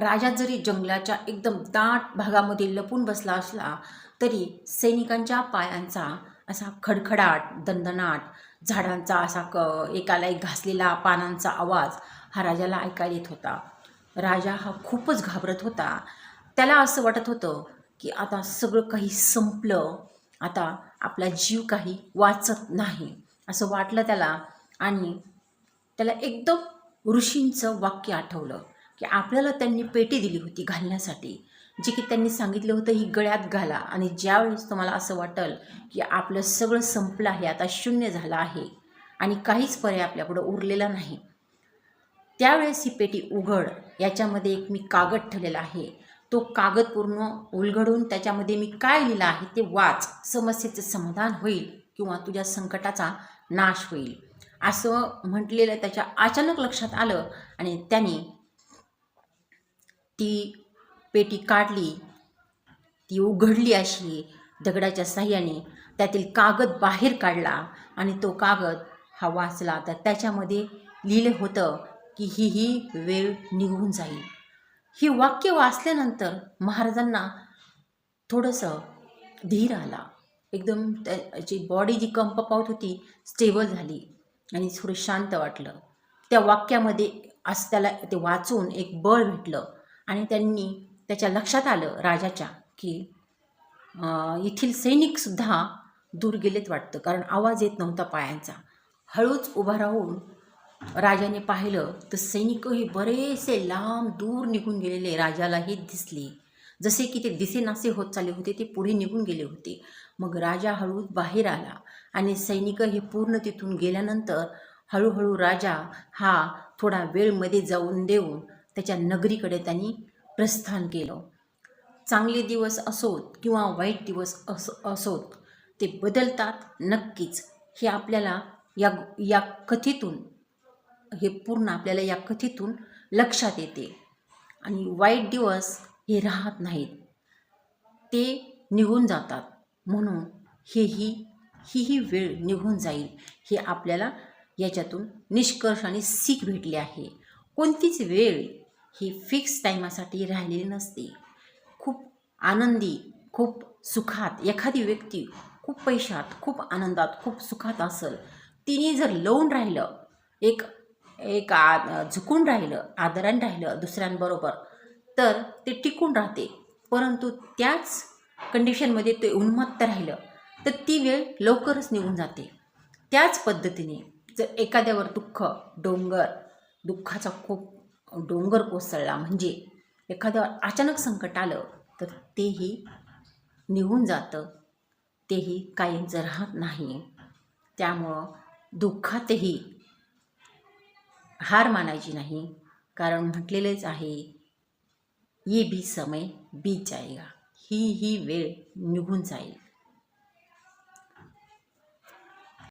राजा जरी जंगलाच्या एकदम दाट भागामध्ये लपून बसला असला तरी सैनिकांच्या पायांचा असा खडखडाट दणदणाट झाडांचा असा क एकाला एक घासलेला पानांचा आवाज हा राजाला ऐकायला येत होता. राजा हा खूपच घाबरत होता. त्याला असं वाटत होतं की आता सगळं काही संपलं आता आपला जीव काही वाचत नाही असं वाटलं त्याला आणि त्याला एकदम ऋषींचं वाक्य आठवलं. की आपल्याला त्यांनी पेटी दिली होती घालण्यासाठी. जे की त्यांनी सांगितलं होतं ही गळ्यात घाला. आणि ज्यावेळेस तुम्हाला असं वाटेल की आपलं सगळं संपलं आहे आता शून्य झालं आहे आणि काहीच पर्याय आपल्यापुढं उरलेला नाही त्यावेळेस ही पेटी उघड. याच्यामध्ये एक मी कागद ठेवलेला आहे. तो कागद पूर्ण उलगडून त्याच्यामध्ये मी काय लिहिलं आहे ते वाच. समस्येचं समाधान होईल किंवा तुझ्या संकटाचा नाश होईल. असं म्हटलेलं त्याच्या अचानक लक्षात आलं आणि त्याने ती पेटी काढली ती उघडली अशी दगडाच्या साह्याने. त्यातील कागद बाहेर काढला आणि तो कागद हा वाचला. तर त्याच्यामध्ये लिहिलं होतं की ही ही वेळ निघून जाईल. ही वाक्य वाचल्यानंतर महाराजांना थोडंसं धीर आला. एकदम त्याची बॉडी जी कंप पावत होती स्टेबल झाली आणि थोडं शांत वाटलं. त्या वाक्यामध्ये असं त्याला ते वाचून एक बळ भेटलं. आणि त्यांनी त्याच्या लक्षात आलं राजाच्या की येथील सैनिकसुद्धा दूर गेलेत वाटतं कारण आवाज येत नव्हता पायांचा. हळूच उभा राहून राजाने पाहिलं तर सैनिकही बरेचसे लांब दूर निघून गेलेले राजालाही दिसले. जसे की ते दिसेनासे होत चालले होते ते पुढे निघून गेले होते. मग राजा हळू बाहेर आला आणि सैनिक हे पूर्ण तिथून गेल्यानंतर हळूहळू राजा हा थोडा वेळमध्ये जाऊन देऊन त्याच्या नगरीकडे त्यांनी प्रस्थान केलं. चांगले दिवस असोत किंवा वाईट दिवस असो असोत ते बदलतात नक्कीच. हे आपल्याला या या कथेतून हे पूर्ण आपल्याला या कथेतून लक्षात येते. आणि वाईट दिवस हे राहत नाहीत. ते निघून जातात. म्हणून हेही ही ही वेळ निघून जाईल. हे आपल्याला याच्यातून निष्कर्ष आणि सीख भेटली आहे. कोणतीच वेळ ही फिक्स टाईमासाठी राहिलेली नसते. खूप आनंदी खूप सुखात एखादी व्यक्ती खूप पैशात खूप आनंदात खूप सुखात असेल तिने जर लवून राहिलं एक एक आ झुकून राहिलं आदराने राहिलं दुसऱ्यांबरोबर तर ते टिकून राहते. परंतु त्याच कंडिशनमध्ये ते उन्मत्त राहिलं तर ती वेळ लवकरच निघून जाते. त्याच पद्धतीने जर एखाद्यावर दुःख डोंगर दुःखाचा खूप डोंगर कोसळला. म्हणजे एखाद्यावर अचानक संकट आलं तर तेही निघून जातं. तेही काही राहत नाही. त्यामुळं दुःखातही हार मानायची नाही. कारण म्हटलेलेच आहे ये भी समय बीत जाएगा. ही ही वेळ निघून जाईल.